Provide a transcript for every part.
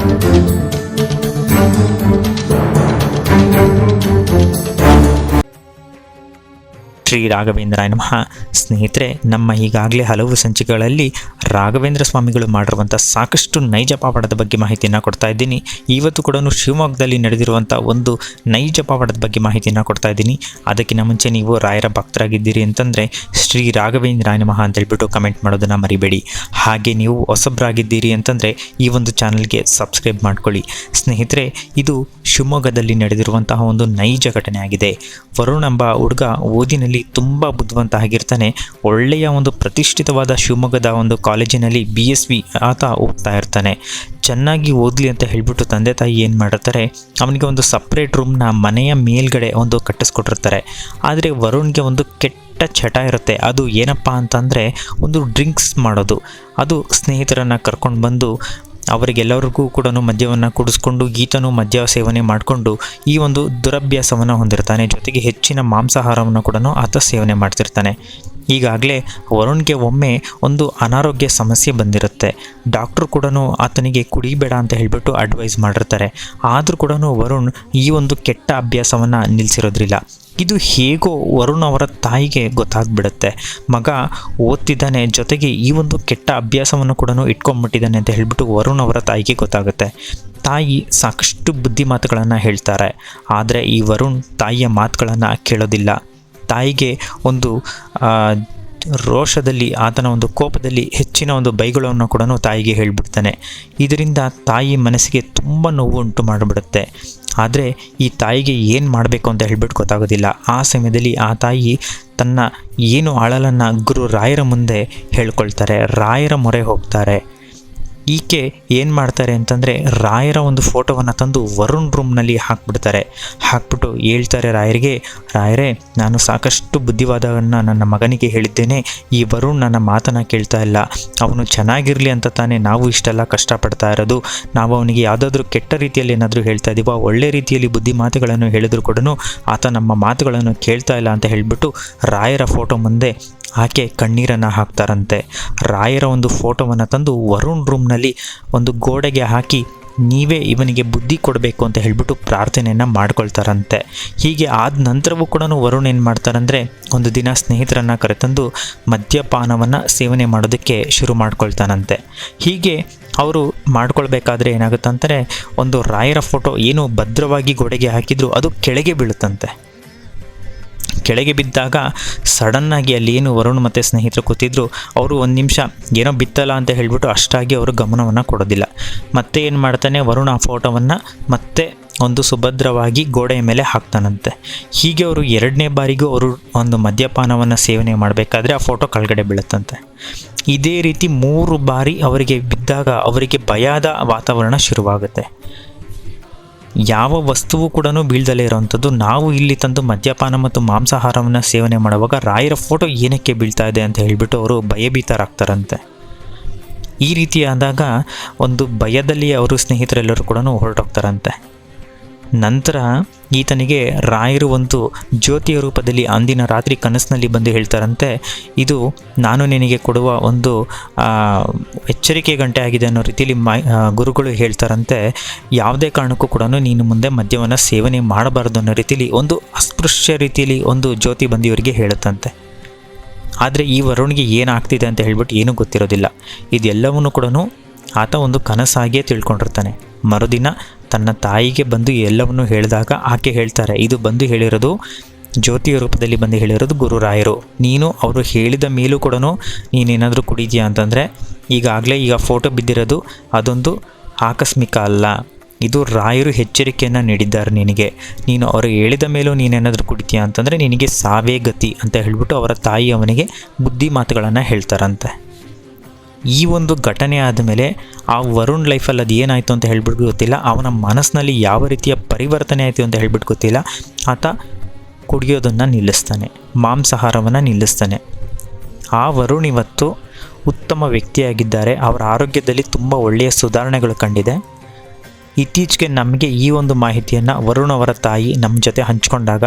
Thank you. Shri Raghavendra ನಮಃ. ಸ್ನೇಹಿತರೆ, ನಮ್ಮ ಈಗಾಗಲೇ ಹಲವು ಸಂಚಿಕೆಗಳಲ್ಲಿ ರಾಘವೇಂದ್ರ ಸ್ವಾಮಿಗಳು ಮಾಡಿರುವಂಥ ಸಾಕಷ್ಟು ನೈಜ ಪಾವಡದ ಬಗ್ಗೆ ಮಾಹಿತಿಯನ್ನು ಕೊಡ್ತಾ ಇದ್ದೀನಿ. ಇವತ್ತು ಕೂಡ ಶಿವಮೊಗ್ಗದಲ್ಲಿ ನಡೆದಿರುವಂಥ ಒಂದು ನೈಜ ಪಾವಡದ ಬಗ್ಗೆ ಮಾಹಿತಿಯನ್ನು ಕೊಡ್ತಾ ಇದ್ದೀನಿ. ಅದಕ್ಕಿಂತ ಮುಂಚೆ ನೀವು ರಾಯರ ಭಕ್ತರಾಗಿದ್ದೀರಿ ಅಂತಂದರೆ ಶ್ರೀ ರಾಘವೇಂದ್ರ ನಮಃ ಅಂತ ಹೇಳ್ಬಿಟ್ಟು ಕಮೆಂಟ್ ಮಾಡೋದನ್ನು ಮರಿಬೇಡಿ. ಹಾಗೆ ನೀವು ಹೊಸಬ್ರಾಗಿದ್ದೀರಿ ಅಂತಂದರೆ ಈ ಒಂದು ಚಾನಲ್ಗೆ ಸಬ್ಸ್ಕ್ರೈಬ್ ಮಾಡ್ಕೊಳ್ಳಿ. ಸ್ನೇಹಿತರೆ, ಇದು ಶಿವಮೊಗ್ಗದಲ್ಲಿ ನಡೆದಿರುವಂತಹ ಒಂದು ನೈಜ ಘಟನೆ ಆಗಿದೆ. ವರುಣ್ ಎಂಬ ಹುಡುಗ ಓದಿನಲ್ಲಿ ತುಂಬ ಬುದ್ಧಿವಂತ ಆಗಿರ್ತಾನೆ. ಒಳ್ಳೆಯ ಒಂದು ಪ್ರತಿಷ್ಠಿತವಾದ ಶಿವಮೊಗ್ಗದ ಒಂದು ಕಾಲೇಜಿನಲ್ಲಿ ಬಿ ಎಸ್ ವಿ ಆತ ಓದ್ತಾ ಇರ್ತಾನೆ. ಚೆನ್ನಾಗಿ ಓದಲಿ ಅಂತ ಹೇಳಿಬಿಟ್ಟು ತಂದೆ ತಾಯಿ ಏನು ಮಾಡಿರ್ತಾರೆ ಅವನಿಗೆ ಒಂದು ಸಪ್ರೇಟ್ ರೂಮ್ನ ಮನೆಯ ಮೇಲ್ಗಡೆ ಒಂದು ಕಟ್ಟಿಸ್ಕೊಟ್ಟಿರ್ತಾರೆ. ಆದರೆ ವರುಣ್ಗೆ ಒಂದು ಕೆಟ್ಟ ಚಟ ಇರುತ್ತೆ. ಅದು ಏನಪ್ಪ ಅಂತಂದರೆ ಒಂದು ಡ್ರಿಂಕ್ಸ್ ಮಾಡೋದು. ಅದು ಸ್ನೇಹಿತರನ್ನು ಕರ್ಕೊಂಡು ಬಂದು ಅವರಿಗೆಲ್ಲರಿಗೂ ಕೂಡ ಮದ್ಯವನ್ನು ಕುಡಿಸ್ಕೊಂಡು ಈತನು ಮದ್ಯ ಸೇವನೆ ಮಾಡಿಕೊಂಡು ಈ ಒಂದು ದುರಭ್ಯಾಸವನ್ನು ಹೊಂದಿರ್ತಾನೆ. ಜೊತೆಗೆ ಹೆಚ್ಚಿನ ಮಾಂಸಾಹಾರವನ್ನು ಕೂಡ ಆತ ಸೇವನೆ ಮಾಡ್ತಿರ್ತಾನೆ. ಈಗಾಗಲೇ ವರುಣ್ಗೆ ಒಮ್ಮೆ ಒಂದು ಅನಾರೋಗ್ಯ ಸಮಸ್ಯೆ ಬಂದಿರುತ್ತೆ. ಡಾಕ್ಟ್ರು ಕೂಡ ಆತನಿಗೆ ಕುಡಿಬೇಡ ಅಂತ ಹೇಳಿಬಿಟ್ಟು ಅಡ್ವೈಸ್ ಮಾಡಿರ್ತಾರೆ. ಆದರೂ ಕೂಡ ವರುಣ್ ಈ ಒಂದು ಕೆಟ್ಟ ಅಭ್ಯಾಸವನ್ನು ನಿಲ್ಲಿಸಿರೋದ್ರಿಲ್ಲ ಇದು ಹೇಗೋ ವರುಣ್ ಅವರ ತಾಯಿಗೆ ಗೊತ್ತಾಗ್ಬಿಡುತ್ತೆ. ಮಗ ಓದ್ತಿದ್ದಾನೆ, ಜೊತೆಗೆ ಈ ಒಂದು ಕೆಟ್ಟ ಅಭ್ಯಾಸವನ್ನು ಕೂಡ ಇಟ್ಕೊಂಡ್ಬಿಟ್ಟಿದ್ದಾನೆ ಅಂತ ಹೇಳ್ಬಿಟ್ಟು ವರುಣ್ ಅವರ ತಾಯಿಗೆ ಗೊತ್ತಾಗುತ್ತೆ. ತಾಯಿ ಸಾಕಷ್ಟು ಬುದ್ಧಿ ಮಾತುಗಳನ್ನು ಹೇಳ್ತಾರೆ, ಆದರೆ ಈ ವರುಣ್ ತಾಯಿಯ ಮಾತುಗಳನ್ನು ಕೇಳೋದಿಲ್ಲ. ತಾಯಿಗೆ ಒಂದು ರೋಷದಲ್ಲಿ, ಆತನ ಒಂದು ಕೋಪದಲ್ಲಿ ಹೆಚ್ಚಿನ ಒಂದು ಬೈಗಳನ್ನು ಕೂಡ ತಾಯಿಗೆ ಹೇಳಿಬಿಡ್ತಾನೆ. ಇದರಿಂದ ತಾಯಿ ಮನಸ್ಸಿಗೆ ತುಂಬ ನೋವು ಉಂಟು ಮಾಡಿಬಿಡುತ್ತೆ. ಆದರೆ ಈ ತಾಯಿಗೆ ಏನು ಮಾಡಬೇಕು ಅಂತ ಹೇಳ್ಬಿಟ್ಟು ಗೊತ್ತಾಗೋದಿಲ್ಲ. ಆ ಸಮಯದಲ್ಲಿ ಆ ತಾಯಿ ತನ್ನ ಏನು ಅಳಲನ್ನು ಗುರು ರಾಯರ ಮುಂದೆ ಹೇಳ್ಕೊಳ್ತಾರೆ. ರಾಯರ ಮೊರೆ ಹೋಗ್ತಾರೆ. ಈಕೆ ಏನು ಮಾಡ್ತಾರೆ ಅಂತಂದರೆ ರಾಯರ ಒಂದು ಫೋಟೋವನ್ನು ತಂದು ವರುಣ್ ರೂಮ್ನಲ್ಲಿ ಹಾಕ್ಬಿಡ್ತಾರೆ. ಹಾಕ್ಬಿಟ್ಟು ಹೇಳ್ತಾರೆ ರಾಯರಿಗೆ, ರಾಯರೇ, ನಾನು ಸಾಕಷ್ಟು ಬುದ್ಧಿವಾದವನ್ನು ನನ್ನ ಮಗನಿಗೆ ಹೇಳಿದ್ದೇನೆ. ಈ ವರುಣ್ ನನ್ನ ಮಾತನ್ನು ಕೇಳ್ತಾ ಇಲ್ಲ. ಅವನು ಚೆನ್ನಾಗಿರಲಿ ಅಂತ ತಾನೇ ನಾವು ಇಷ್ಟೆಲ್ಲ ಕಷ್ಟಪಡ್ತಾ ಇರೋದು. ನಾವು ಅವನಿಗೆ ಯಾವುದಾದ್ರೂ ಕೆಟ್ಟ ರೀತಿಯಲ್ಲಿ ಏನಾದರೂ ಹೇಳ್ತಾ ಇದ್ದೀವ ಒಳ್ಳೆ ರೀತಿಯಲ್ಲಿ ಬುದ್ಧಿ ಮಾತುಗಳನ್ನು ಹೇಳಿದ್ರು ಕೂಡ ಆತ ನಮ್ಮ ಮಾತುಗಳನ್ನು ಕೇಳ್ತಾ ಇಲ್ಲ ಅಂತ ಹೇಳಿಬಿಟ್ಟು ರಾಯರ ಫೋಟೋ ಮುಂದೆ ಆಕೆ ಕಣ್ಣೀರನ್ನು ಹಾಕ್ತಾರಂತೆ. ರಾಯರ ಒಂದು ಫೋಟೋವನ್ನು ತಂದು ವರುಣ್ ರೂಮ್ನಲ್ಲಿ ಒಂದು ಗೋಡೆಗೆ ಹಾಕಿ ನೀವೇ ಇವನಿಗೆ ಬುದ್ಧಿ ಕೊಡಬೇಕು ಅಂತ ಹೇಳಿಬಿಟ್ಟು ಪ್ರಾರ್ಥನೆಯನ್ನು ಮಾಡ್ಕೊಳ್ತಾರಂತೆ. ಹೀಗೆ ಆದ ನಂತರವೂ ಕೂಡ ವರುಣ್ ಏನು ಮಾಡ್ತಾರಂದರೆ ಒಂದು ದಿನ ಸ್ನೇಹಿತರನ್ನು ಕರೆತಂದು ಮದ್ಯಪಾನವನ್ನು ಸೇವನೆ ಮಾಡೋದಕ್ಕೆ ಶುರು ಮಾಡ್ಕೊಳ್ತಾನಂತೆ. ಹೀಗೆ ಅವರು ಮಾಡ್ಕೊಳ್ಬೇಕಾದ್ರೆ ಏನಾಗುತ್ತಂದರೆ ಒಂದು ರಾಯರ ಫೋಟೋ ಏನು ಭದ್ರವಾಗಿ ಗೋಡೆಗೆ ಹಾಕಿದ್ರು ಅದು ಕೆಳಗೆ ಬೀಳುತ್ತಂತೆ. ಕೆಳಗೆ ಬಿದ್ದಾಗ ಸಡನ್ನಾಗಿ ಅಲ್ಲಿ ಏನು ವರುಣ್ ಮತ್ತು ಸ್ನೇಹಿತರು ಕೂತಿದ್ರು, ಅವರು ಒಂದು ನಿಮಿಷ ಏನೋ ಬಿತ್ತಲ್ಲ ಅಂತ ಹೇಳಿಬಿಟ್ಟು ಅಷ್ಟಾಗಿ ಅವರು ಗಮನವನ್ನು ಕೊಡೋದಿಲ್ಲ. ಮತ್ತೆ ಏನು ಮಾಡ್ತಾನೆ, ವರುಣ್ ಆ ಫೋಟೋವನ್ನು ಮತ್ತೆ ಒಂದು ಸುಭದ್ರವಾಗಿ ಗೋಡೆಯ ಮೇಲೆ ಹಾಕ್ತಾನಂತೆ. ಹೀಗೆ ಅವರು ಎರಡನೇ ಬಾರಿಗೂ ಅವರು ಒಂದು ಮದ್ಯಪಾನವನ್ನು ಸೇವನೆ ಮಾಡಬೇಕಾದ್ರೆ ಆ ಫೋಟೋ ಕೆಳಗಡೆ ಬೀಳುತ್ತಂತೆ. ಇದೇ ರೀತಿ ಮೂರು ಬಾರಿ ಅವರಿಗೆ ಬಿದ್ದಾಗ ಅವರಿಗೆ ಭಯದ ವಾತಾವರಣ ಶುರುವಾಗುತ್ತೆ. ಯಾವ ವಸ್ತುವು ಕೂಡ ಬೀಳ್ದಲೇ ಇರೋವಂಥದ್ದು. ನಾವು ಇಲ್ಲಿ ತಂದು ಮದ್ಯಪಾನ ಮತ್ತು ಮಾಂಸಾಹಾರವನ್ನು ಸೇವನೆ ಮಾಡುವಾಗ ರಾಯರ ಫೋಟೋ ಏನಕ್ಕೆ ಬೀಳ್ತಾ ಇದೆ ಅಂತ ಹೇಳಿಬಿಟ್ಟು ಅವರು ಭಯಭೀತರಾಗ್ತಾರಂತೆ. ಈ ರೀತಿ ಆದಾಗ ಒಂದು ಭಯದಲ್ಲಿ ಅವರು ಸ್ನೇಹಿತರೆಲ್ಲರೂ ಕೂಡ ಹೊರಟೋಗ್ತಾರಂತೆ. ನಂತರ ಈತನಿಗೆ ರಾಯರು ಒಂದು ಜ್ಯೋತಿಯ ರೂಪದಲ್ಲಿ ಅಂದಿನ ರಾತ್ರಿ ಕನಸಿನಲ್ಲಿ ಬಂದು ಹೇಳ್ತಾರಂತೆ, ಇದು ನಾನು ನಿನಗೆ ಕೊಡುವ ಒಂದು ಎಚ್ಚರಿಕೆ ಗಂಟೆ ಆಗಿದೆ ಅನ್ನೋ ರೀತಿಯಲ್ಲಿ ಮೈ ಗುರುಗಳು ಹೇಳ್ತಾರಂತೆ, ಯಾವುದೇ ಕಾರಣಕ್ಕೂ ಕೂಡ ನೀನು ಮುಂದೆ ಮದ್ಯವನ್ನು ಸೇವನೆ ಮಾಡಬಾರ್ದು ಅನ್ನೋ ರೀತಿಯಲ್ಲಿ ಒಂದು ಅಸ್ಪೃಶ್ಯ ರೀತಿಯಲ್ಲಿ ಒಂದು ಜ್ಯೋತಿ ಬಂದು ಇವರಿಗೆ ಹೇಳುತ್ತಂತೆ. ಆದರೆ ಈ ವರುಣಿಗೆ ಏನಾಗ್ತಿದೆ ಅಂತ ಹೇಳ್ಬಿಟ್ಟು ಏನೂ ಗೊತ್ತಿರೋದಿಲ್ಲ. ಇದೆಲ್ಲವನ್ನೂ ಕೂಡ ಆತ ಒಂದು ಕನಸಾಗಿಯೇ ತಿಳ್ಕೊಂಡಿರ್ತಾನೆ. ಮರುದಿನ ತನ್ನ ತಾಯಿಗೆ ಬಂದು ಎಲ್ಲವನ್ನೂ ಹೇಳಿದಾಗ ಆಕೆ ಹೇಳ್ತಾರೆ, ಇದು ಬಂದು ಹೇಳಿರೋದು ಜ್ಯೋತಿಯ ರೂಪದಲ್ಲಿ ಬಂದು ಹೇಳಿರೋದು ಗುರುರಾಯರು. ನೀನು ಅವರು ಹೇಳಿದ ಮೇಲೂ ಕೂಡ ನೀನೇನಾದರೂ ಕುಡಿದೀಯಾ? ಅಂತಂದರೆ, ಈಗಾಗಲೇ ಈಗ ಫೋಟೋ ಬಿದ್ದಿರೋದು ಅದೊಂದು ಆಕಸ್ಮಿಕ ಅಲ್ಲ. ಇದು ರಾಯರು ಎಚ್ಚರಿಕೆಯನ್ನು ನೀಡಿದ್ದಾರೆ ನಿನಗೆ. ನೀನು ಅವರು ಹೇಳಿದ ಮೇಲೂ ನೀನೇನಾದರೂ ಕುಡಿತೀಯಾ ಅಂತಂದರೆ ನಿನಗೆ ಸಾವೇ ಗತಿ ಅಂತ ಹೇಳಿಬಿಟ್ಟು ಅವರ ತಾಯಿ ಅವನಿಗೆ ಬುದ್ಧಿ ಮಾತುಗಳನ್ನು ಹೇಳ್ತಾರಂತೆ. ಈ ಒಂದು ಘಟನೆ ಆದಮೇಲೆ ಆ ವರುಣ್ ಲೈಫಲ್ಲಿ ಅದು ಏನಾಯಿತು ಅಂತ ಹೇಳ್ಬಿಟ್ಟು ಗೊತ್ತಿಲ್ಲ. ಅವನ ಮನಸ್ಸಿನಲ್ಲಿ ಯಾವ ರೀತಿಯ ಪರಿವರ್ತನೆ ಆಯಿತು ಅಂತ ಹೇಳ್ಬಿಟ್ಟು ಗೊತ್ತಿಲ್ಲ. ಆತ ಕುಡಿಯೋದನ್ನು ನಿಲ್ಲಿಸ್ತಾನೆ. ಮಾಂಸಾಹಾರವನ್ನು ನಿಲ್ಲಿಸ್ತಾನೆ. ಆ ವರುಣ್ ಇವತ್ತು ಉತ್ತಮ ವ್ಯಕ್ತಿಯಾಗಿದ್ದಾರೆ. ಅವರ ಆರೋಗ್ಯದಲ್ಲಿ ತುಂಬ ಒಳ್ಳೆಯ ಸುಧಾರಣೆಗಳು ಕಂಡಿದೆ. ಇತ್ತೀಚೆಗೆ ನಮಗೆ ಈ ಒಂದು ಮಾಹಿತಿಯನ್ನು ವರುಣ್ ಅವರ ತಾಯಿ ನಮ್ಮ ಜೊತೆ ಹಂಚ್ಕೊಂಡಾಗ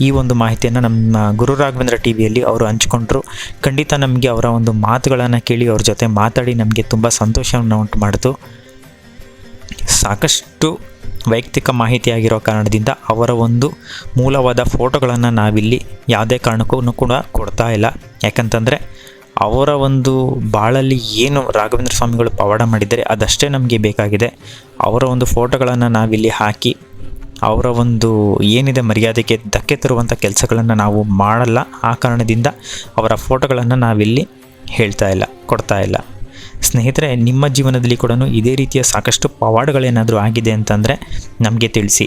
ಈ ಒಂದು ಮಾಹಿತಿಯನ್ನು ನಮ್ಮ ಗುರು ರಾಘವೇಂದ್ರ ಟಿ ವಿಯಲ್ಲಿ ಅವರು ಹಂಚಿಕೊಂಡ್ರು. ಖಂಡಿತ ನಮಗೆ ಅವರ ಒಂದು ಮಾತುಗಳನ್ನು ಕೇಳಿ, ಅವ್ರ ಜೊತೆ ಮಾತಾಡಿ ನಮಗೆ ತುಂಬ ಸಂತೋಷವನ್ನು ಉಂಟು ಮಾಡಿತು. ಸಾಕಷ್ಟು ವೈಯಕ್ತಿಕ ಮಾಹಿತಿಯಾಗಿರೋ ಕಾರಣದಿಂದ ಅವರ ಒಂದು ಮೂಲವಾದ ಫೋಟೋಗಳನ್ನು ನಾವಿಲ್ಲಿ ಯಾವುದೇ ಕಾರಣಕ್ಕೂ ಕೂಡ ಕೊಡ್ತಾ ಇಲ್ಲ. ಯಾಕಂತಂದರೆ ಅವರ ಒಂದು ಬಾಳಲ್ಲಿ ಏನು ರಾಘವೇಂದ್ರ ಸ್ವಾಮಿಗಳು ಪವಾಡ ಮಾಡಿದ್ದಾರೆ ಅದಷ್ಟೇ ನಮಗೆ ಬೇಕಾಗಿದೆ. ಅವರ ಒಂದು ಫೋಟೋಗಳನ್ನು ನಾವಿಲ್ಲಿ ಹಾಕಿ ಅವರ ಒಂದು ಏನಿದೆ ಮರ್ಯಾದೆಗೆ ಧಕ್ಕೆ ತರುವಂಥ ಕೆಲಸಗಳನ್ನು ನಾವು ಮಾಡಲ್ಲ. ಆ ಕಾರಣದಿಂದ ಅವರ ಫೋಟೋಗಳನ್ನು ನಾವಿಲ್ಲಿ ಹೇಳ್ತಾ ಇಲ್ಲ, ಕೊಡ್ತಾ ಇಲ್ಲ. ಸ್ನೇಹಿತರೆ, ನಿಮ್ಮ ಜೀವನದಲ್ಲಿ ಕೂಡ ಇದೇ ರೀತಿಯ ಸಾಕಷ್ಟು ಪವಾಡಗಳೇನಾದರೂ ಆಗಿದೆ ಅಂತಂದರೆ ನಮಗೆ ತಿಳಿಸಿ.